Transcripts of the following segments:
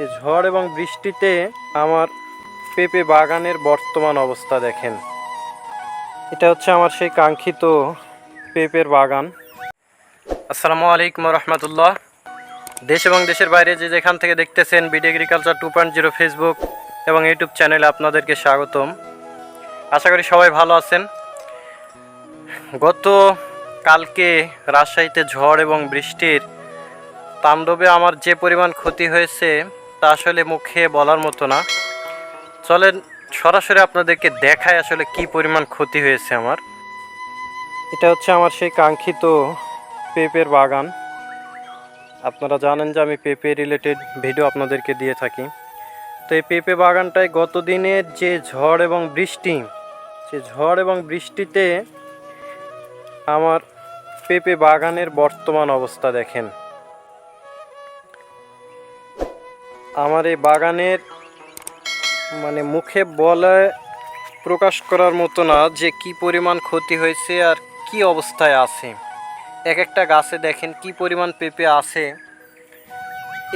যে ঝড় এবং বৃষ্টিতে আমার পেঁপে বাগানের বর্তমান অবস্থা দেখেন। এটা হচ্ছে আমার সেই কাঙ্ক্ষিত পেঁপের বাগান। আসসালামু আলাইকুম রহমতুল্লাহ। দেশ এবং দেশের বাইরে যে যেখান থেকে দেখতেছেন BD agriculture two point zero Facebook এবং ইউটিউব চ্যানেলে আপনাদেরকে স্বাগতম। আশা করি সবাই ভালো আছেন। গত কালকে রাজশাহীতে ঝড় এবং বৃষ্টির তাণ্ডবে আমার যে পরিমাণ ক্ষতি হয়েছে তা আসলে মুখে বলার মতো না। চলেন সরাসরি আপনাদেরকে দেখায় আসলে কি পরিমাণ ক্ষতি হয়েছে আমার। এটা হচ্ছে আমার সেই কাঙ্ক্ষিত পেঁপের বাগান। আপনারা জানেন যে আমি পেঁপে রিলেটেড ভিডিও আপনাদেরকে দিয়ে থাকি। তো এই পেঁপে বাগানটায় গত দিনের যে ঝড় এবং বৃষ্টি, সে ঝড় এবং বৃষ্টিতে আমার পেঁপে বাগানের বর্তমান অবস্থা দেখেন। আমার এই বাগানের মানে মুখে বলে প্রকাশ করার মতো না যে কি পরিমাণ ক্ষতি হয়েছে আর কি অবস্থায় আছে। এক একটা গাছে দেখেন কি পরিমাণ পেঁপে আছে।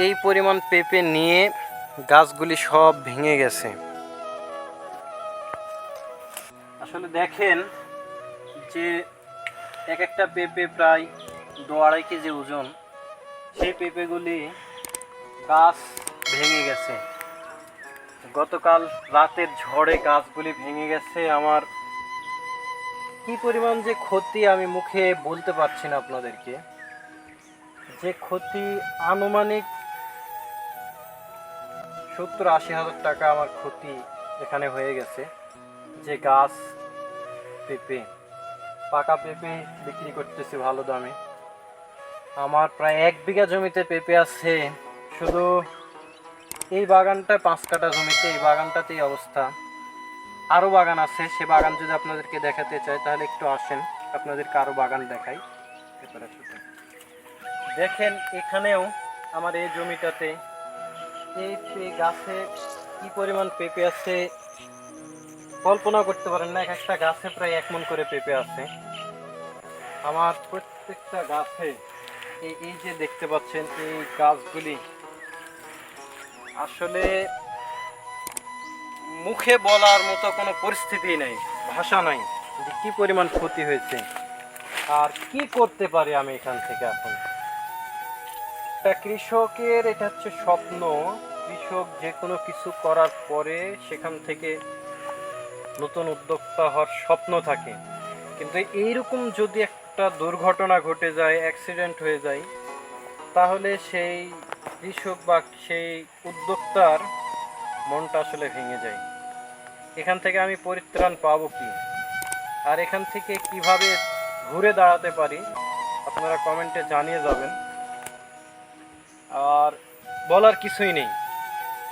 এই পরিমাণ পেঁপে নিয়ে গাছগুলি সব ভেঙে গেছে। আসলে দেখেন যে এক একটা পেঁপে প্রায় দু আড়াই কেজি ওজন। সেই পেঁপেগুলি গাছ ভেঙে গেছে। গতকাল রাতের ঝড়ে গাছগুলি ভেঙে গেছে। আমার কি পরিমাণ যে ক্ষতি আমি মুখে বলতে পারছি না আপনাদেরকে। যে ক্ষতি আনুমানিক সত্তর আশি হাজার টাকা আমার ক্ষতি এখানে হয়ে গেছে। যে গাছ পেঁপে, পাকা পেঁপে বিক্রি করতেছি ভালো দামে। আমার প্রায় এক বিঘা জমিতে পেঁপে আছে। শুধু এই বাগানটা পাঁচ কাটা জমিতে, এই বাগানটাতেই অবস্থা। আরও বাগান আছে, সে বাগান যদি আপনাদেরকে দেখাতে চাই, তাহলে একটু আসেন, আপনাদেরকে আরও বাগান দেখাই। দেখেন, এখানেও আমার এই জমিটাতে এই গাছে কি পরিমাণ পেঁপে আছে, কল্পনা করতে পারেন না, এক একটা গাছে প্রায় এক মন করে পেঁপে আছে। আমার প্রত্যেকটা গাছে এই এই যে দেখতে পাচ্ছেন, এই গাছগুলি আসলে মুখে বলার মতো কোনো পরিস্থিতি নেই, ভাষা নাই। যে কি পরিমাণ ক্ষতি হয়েছে, আর কি করতে পারি আমি এখান থেকে এখন? একটা কৃষকের এটা হচ্ছে স্বপ্ন, কৃষক যে কোনো কিছু করার পরে সেখান থেকে নতুন উদ্যোক্তা হওয়ার স্বপ্ন থাকে। কিন্তু এইরকম যদি একটা দুর্ঘটনা ঘটে যায় অ্যাক্সিডেন্ট হয়ে যায়, তাহলে সেই কৃষক বা সেই উদ্যোক্তার মনটা আসলে ভেঙে যায়। এখান থেকে আমি পরিত্রাণ পাবো কি? আর এখান থেকে কীভাবে ঘুরে দাঁড়াতে পারি, আপনারা কমেন্টে জানিয়ে যাবেন। আর বলার কিছুই নেই।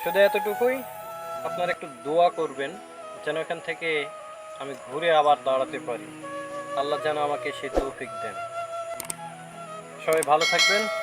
শুধু এতটুকুই, আপনারা একটু দোয়া করবেন, যেন এখান থেকে আমি ঘুরে আবার দাঁড়াতে পারি। আল্লাহ যেন আমাকে সেই তৌফিক দেন। সবাই ভালো থাকবেন।